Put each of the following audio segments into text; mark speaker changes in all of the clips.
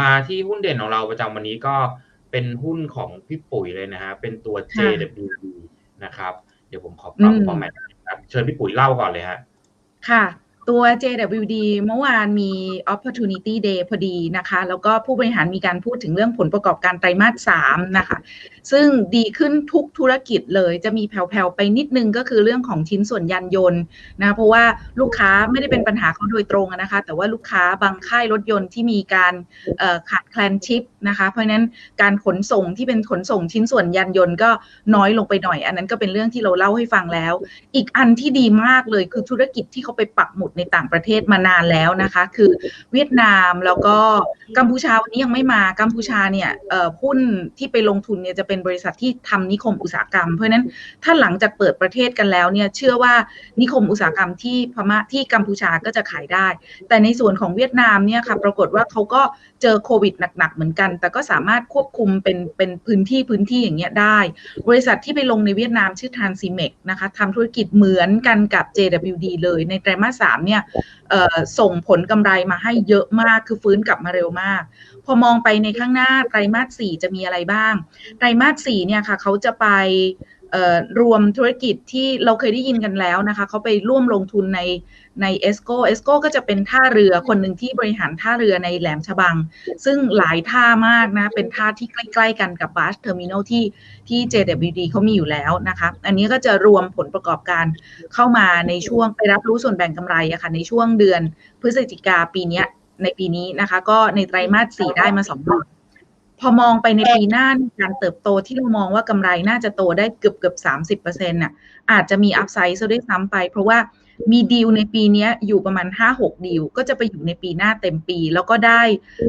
Speaker 1: มาที่หุ้นเด่นของเราประจำวันนี้ก็เป็นหุ้นของพี่ปุ๋ยเลยนะฮะ เป็นตัว
Speaker 2: ค่ะ
Speaker 1: JWD นะครับ เดี๋ยวผมขอปรับ
Speaker 2: อืม
Speaker 1: ฟอร์แมตครับเชิญพี่ปุ๋ยเล่าก่อนเลยฮะ
Speaker 2: ค่ะ ตัว JWD เมื่อวานมี Opportunity Day พอดีนะคะ แล้วก็ผู้บริหารมีการพูดถึงเรื่องผลประกอบการไตรมาส3นะคะ ซึ่งดีขึ้นทุกธุรกิจเลยจะมีแผ่วๆ ไปนิดนึงก็คือเรื่องของชิ้นส่วนยานยนต์นะเพราะว่าลูกค้าไม่ได้เป็นปัญหาเขาโดยตรงนะคะ แต่ว่าลูกค้าบางค่ายรถยนต์ที่มีการขาดแคลนชิปนะคะ เพราะฉะนั้นการขนส่งที่เป็นขนส่งชิ้นส่วนยานยนต์ก็น้อยลงไปหน่อย อันนั้นก็เป็นเรื่องที่เราเล่าให้ฟังแล้ว อีกอันที่ดีมากเลยคือธุรกิจที่เขาไปปักหมุดในต่างประเทศมานานแล้วนะคะ คือเวียดนามแล้วก็กัมพูชาวันนี้ยังไม่มากัมพูชาเนี่ยหุ้นที่ไปลงทุนเนี่ยจะเป็นบริษัทที่ทำนิคมอุตสาหกรรม เพราะฉะนั้นถ้าหลังจากเปิดประเทศกันแล้วเนี่ยเชื่อว่านิคมอุตสาหกรรมที่พม่าที่กัมพูชาก็จะขายได้ แต่ในส่วนของเวียดนามเนี่ยค่ะปรากฏว่าเขาก็เจอโควิดหนักๆเหมือนกัน แต่ก็สามารถควบคุมเป็นเป็นพื้นที่พื้นที่อย่างเงี้ยได้ บริษัทที่ไปลงในเวียดนามชื่อทานซีเมกนะคะทำธุรกิจเหมือนกันกับ JWD เลยในไตรมาสสามเนี่ยส่งผลกำไรมาให้เยอะมากคือฟื้นกลับมาเร็วมาก พอมองไปในข้างหน้าไตรมาสสี่จะมีอะไรบ้าง ไตรมาสสี่เนี่ยค่ะเขาจะไป รวมธุรกิจที่เราเคยได้ยินกันแล้วนะคะเขาไปร่วมลงทุนในในเอสโกเอสโกก็จะเป็นท่าเรือคนหนึ่งที่บริหารท่าเรือในแหลมฉบัง ซึ่งหลายท่ามากนะ เป็นท่าที่ใกล้ ๆ กันกับบ u สเทอร์มิน l ที่ที่ JWD เขามีอยู่แล้วนะคะอันนี้ก็จะรวมผลประกอบการเข้ามาในช่วงไปรับรู้ส่วนแบ่งกำไรอะค่ะในช่วงเดือนพฤศจิกาปีนี้ในปีนี้นะคะ ก็ในไตรมาสสี่ได้มาสองเดือน พอมองไปในปีหน้าการเติบโตที่เรามองว่ากำไรน่าจะโตได้เกือบเกือบสามสิบเปอร์เซ็นต์น่ะอาจจะมีอัพไซด์ซะด้วยซ้ำไป เพราะว่ามีดีลในปีนี้อยู่ประมาณ 5-6 ดีล ก็จะไปอยู่ในปีหน้าเต็มปี แล้วก็ได้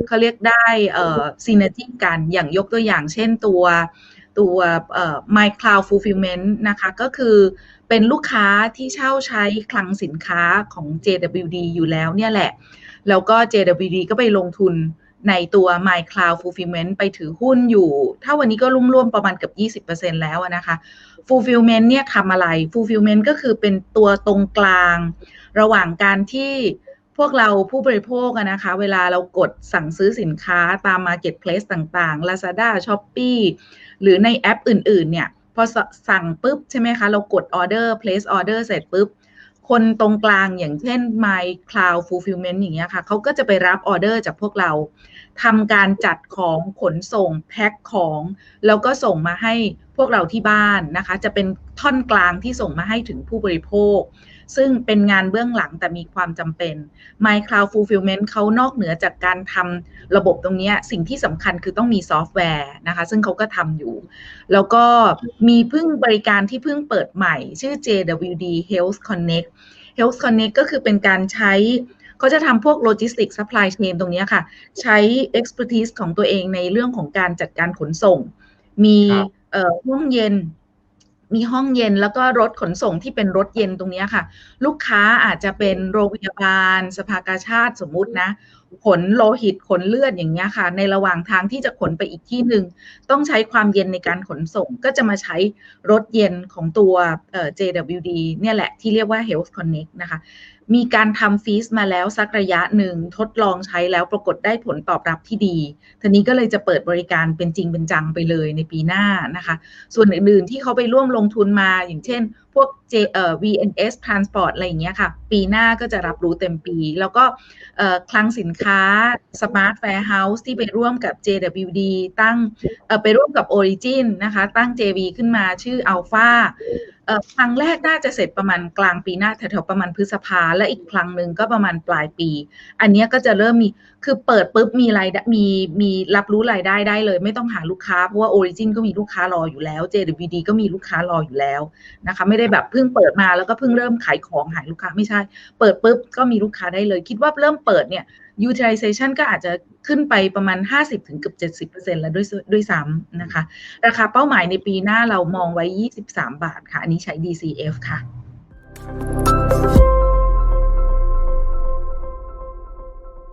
Speaker 2: เขาเรียกได้เอ่อซีเนจีกันอย่างยกตัวอย่างเช่นตัวตัวเอ่อ My Cloud Fulfillment นะคะก็คือเป็นลูกค้าที่เช่าใช้คลังสินค้าของ JWD อยู่แล้วเนี่ยแหละ แล้วก็ JWD ก็ไปลงทุน ในตัว My Cloud Fulfillment ไปถือหุ้นอยู่ ถ้าวันนี้ก็ร่วมๆประมาณเกือบ20%แล้วนะคะ Fulfillment เนี่ยทำอะไร Fulfillment ก็คือเป็นตัวตรงกลาง ระหว่างการที่พวกเราผู้บริโภคนะคะ เวลาเรากดสั่งซื้อสินค้าตาม Marketplace ต่างๆ Lazada Shopee หรือในแอปอื่นๆ เนี่ย พอสสั่งปุ๊บใช่ไหมคะ เรากดออเดอร์ place order เสร็จปุ๊บ คนตรงกลางอย่างเช่น My Cloud Fulfillment อย่างเงี้ยค่ะเขาก็จะไปรับออเดอร์จากพวกเราทำการจัดของขนส่งแพ็คของ แล้วก็ส่งมาให้พวกเราที่บ้านนะคะ จะเป็นท่อนกลางที่ส่งมาให้ถึงผู้บริโภค ซึ่งเป็นงานเบื้องหลังแต่มีความจำเป็น My Cloud Fulfillment เขานอกเหนือจากการทำระบบตรงเนี้ยสิ่งที่สำคัญคือต้องมีซอฟต์แวร์นะคะ ซึ่งเขาก็ทำอยู่ แล้วก็มีเพิ่งบริการที่เพิ่งเปิดใหม่ ชื่อ JWD Health Connect Health Connect ก็คือเป็นการใช้เขาจะทำพวกโลจิสติก s ั p พลายเชนตรงเนี้ยค่ะ ใช้ expertise ของตัวเองในเรื่องของการจัดการขนส่ง มี
Speaker 1: ครับ
Speaker 2: เอ่อห้องเย็น มีห้องเย็นแล้วก็รถขนส่งที่เป็นรถเย็นตรงนี้ค่ะ ลูกค้าอาจจะเป็นโรงพยาบาล สภากาชาติสมมุตินะขนโลหิตขนเลือดอย่างเงี้ยค่ะ ในระหว่างทางที่จะขนไปอีกที่หนึ่งต้องใช้ความเย็นในการขนส่ง ก็จะมาใช้รถเย็นของตัว JWD เนี่ยแหละที่เรียกว่า Health Connect นะคะ มีการทำฟีสมาแล้วสักระยะหนึ่งทดลองใช้แล้วปรากฏได้ผลตอบรับที่ดีทีนี้ก็เลยจะเปิดบริการเป็นจริงเป็นจังไปเลยในปีหน้านะคะ ส่วนอื่นๆที่เขาไปร่วมลงทุนมาอย่างเช่น พวก J เอ่อ VNS Transport อะไรอย่างเงี้ยค่ะ ปีหน้าก็จะรับรู้เต็มปี แล้วก็คลังสินค้า Smart Warehouse ที่ไปร่วมกับ JWD ตั้งไปร่วมกับ Origin นะคะ ตั้ง JV ขึ้นมาชื่อ Alpha ครั้งแรกน่าจะเสร็จประมาณกลางปีหน้าแถวๆประมาณพฤษภาและอีกครั้งหนึ่งก็ประมาณปลายปี อันนี้ก็จะเริ่มมีคือเปิดปุ๊บมีรายได้มีมีรับรู้รายได้ได้เลย ไม่ต้องหาลูกค้า เพราะว่า Origin ก็มีลูกค้ารออยู่แล้ว JWD ก็มีลูกค้ารออยู่แล้วนะคะ ไม่ได้แบบเพิ่งเปิดมาแล้วก็เพิ่งเริ่มขายของหาลูกค้าไม่ใช่ เปิดปุ๊บก็มีลูกค้าได้เลย คิดว่าเริ่มเปิดเนี่ย utilization ก็อาจจะ ขึ้นไปประมาณ 50ถึงเกือบ70%แล้วด้วยด้วยซ้ำนะคะ ราคาเป้าหมายในปีหน้าเรามองไว้ 23 บาทค่ะ อันนี้ใช้ DCF ค่ะ